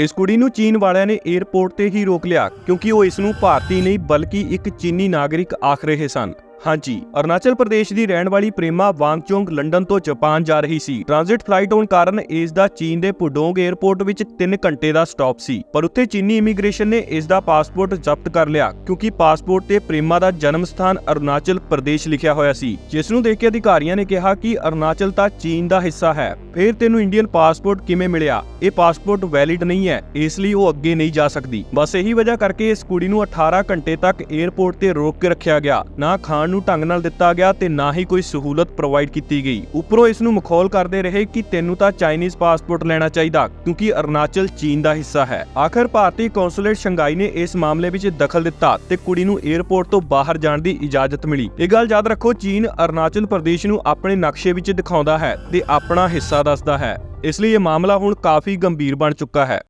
ਇਸ ਕੁੜੀ ਨੂੰ ਚੀਨ ਵਾਲਿਆਂ ਨੇ 에ਅਰਪੋਰਟ ਤੇ ਹੀ ਰੋਕ ਲਿਆ ਕਿਉਂਕਿ ਉਹ ਇਸ ਨੂੰ ਭਾਰਤੀ ਨਹੀਂ, ਬਲਕਿ ਇੱਕ ਚੀਨੀ ਨਾਗਰਿਕ ਆਖ ਰਹੇ ਸਨ। ਹਾਂਜੀ, ਅਰੁਣਾਚਲ ਪ੍ਰਦੇਸ਼ ਦੀ ਰਹਿਣ ਵਾਲੀ ਪ੍ਰੇਮਾ ਵਾਂਗਚੋਂਗ ਲੰਡਨ ਤੋਂ ਜਾਪਾਨ ਜਾ ਰਹੀ ਸੀ। ਟ੍ਰਾਂਜ਼ਿਟ ਫਲਾਈਟ ਹੋਣ ਕਾਰਨ ਇਸ ਦਾ ਚੀਨ ਦੇ ਪੁਡੋਂਗ 에ਅਰਪੋਰਟ ਵਿੱਚ 3 ਘੰਟੇ ਦਾ ਸਟਾਪ ਸੀ, ਪਰ ਉੱਥੇ ਚੀਨੀ ਇਮੀਗ੍ਰੇਸ਼ਨ ਨੇ ਇਸ ਦਾ ਪਾਸਪੋਰਟ ਜ਼ਬਤ ਕਰ ਲਿਆ, ਕਿਉਂਕਿ ਪਾਸਪੋਰਟ ਤੇ ਪ੍ਰੇਮਾ ਦਾ ਜਨਮ ਸਥਾਨ ਅਰੁਣਾਚਲ ਪ੍ਰਦੇਸ਼ ਲਿਖਿਆ ਹੋਇਆ ਸੀ। ਜਿਸ ਨੂੰ ਦੇਖ ਕੇ ਅਧਿਕਾਰੀਆਂ ਨੇ ਕਿਹਾ ਕਿ ਅਰੁਣਾਚਲ ਤਾਂ ਚੀਨ ਦਾ ਹਿੱਸਾ ਹੈ, ਫਿਰ ਤੈਨੂੰ ਇੰਡੀਅਨ ਪਾਸਪੋਰਟ ਕਿਵੇਂ ਮਿਲਿਆ? ਇਹ ਪਾਸਪੋਰਟ ਵੈਲਿਡ ਨਹੀਂ ਹੈ, ਇਸ ਲਈ ਉਹ ਅੱਗੇ ਨਹੀਂ ਜਾ ਸਕਦੀ। ਬਸ ਇਹੀ ਵਜ੍ਹਾ ਕਰਕੇ ਇਸ ਕੁੜੀ ਨੂੰ 18 ਘੰਟੇ ਤੱਕ 에ਅਰਪੋਰਟ ਤੇ ਰੋਕ ਕੇ ਰੱਖਿਆ ਗਿਆ, ਨਾ ਖਾਣ ਨੂੰ ਢੰਗ ਨਾਲ ਦਿੱਤਾ ਗਿਆ ਤੇ ਨਾ ਹੀ ਕੋਈ ਸਹੂਲਤ ਪ੍ਰੋਵਾਈਡ ਕੀਤੀ ਗਈ। ਉੱਪਰੋਂ ਇਸ ਨੂੰ ਮਖੌਲ ਕਰਦੇ ਰਹੇ ਕਿ ਤੈਨੂੰ ਤਾਂ ਚਾਈਨੀਜ਼ ਪਾਸਪੋਰਟ ਲੈਣਾ ਚਾਹੀਦਾ, ਕਿਉਂਕਿ ਅਰੁਣਾਚਲ ਚੀਨ ਦਾ ਹਿੱਸਾ ਹੈ। ਆਖਰ ਭਾਰਤੀ ਕੌਂਸੂਲੇਟ ਸ਼ੰਘਾਈ ਨੇ ਇਸ ਮਾਮਲੇ ਵਿੱਚ ਦਖਲ ਦਿੱਤਾ ਤੇ ਕੁੜੀ ਨੂੰ 에ਅਰਪੋਰਟ ਤੋਂ ਬਾਹਰ ਜਾਣ ਦੀ ਇਜਾਜ਼ਤ ਮਿਲੀ। ਇਹ ਗੱਲ ਯਾਦ ਰੱਖੋ, ਚੀਨ ਅਰੁਣਾਚਲ ਪ੍ਰਦੇਸ਼ ਨੂੰ ਆਪਣੇ ਨਕਸ਼ੇ ਵਿੱਚ ਦਿਖਾਉਂਦਾ ਹੈ ਤੇ ਆਪਣਾ ਹਿੱਸਾ ਦੱਸਦਾ ਹੈ। ਇਸ ਲਈ ਇਹ ਮਾਮਲਾ ਹੁਣ ਕਾਫੀ ਗੰਭੀਰ ਬਣ ਚੁੱਕਾ ਹੈ।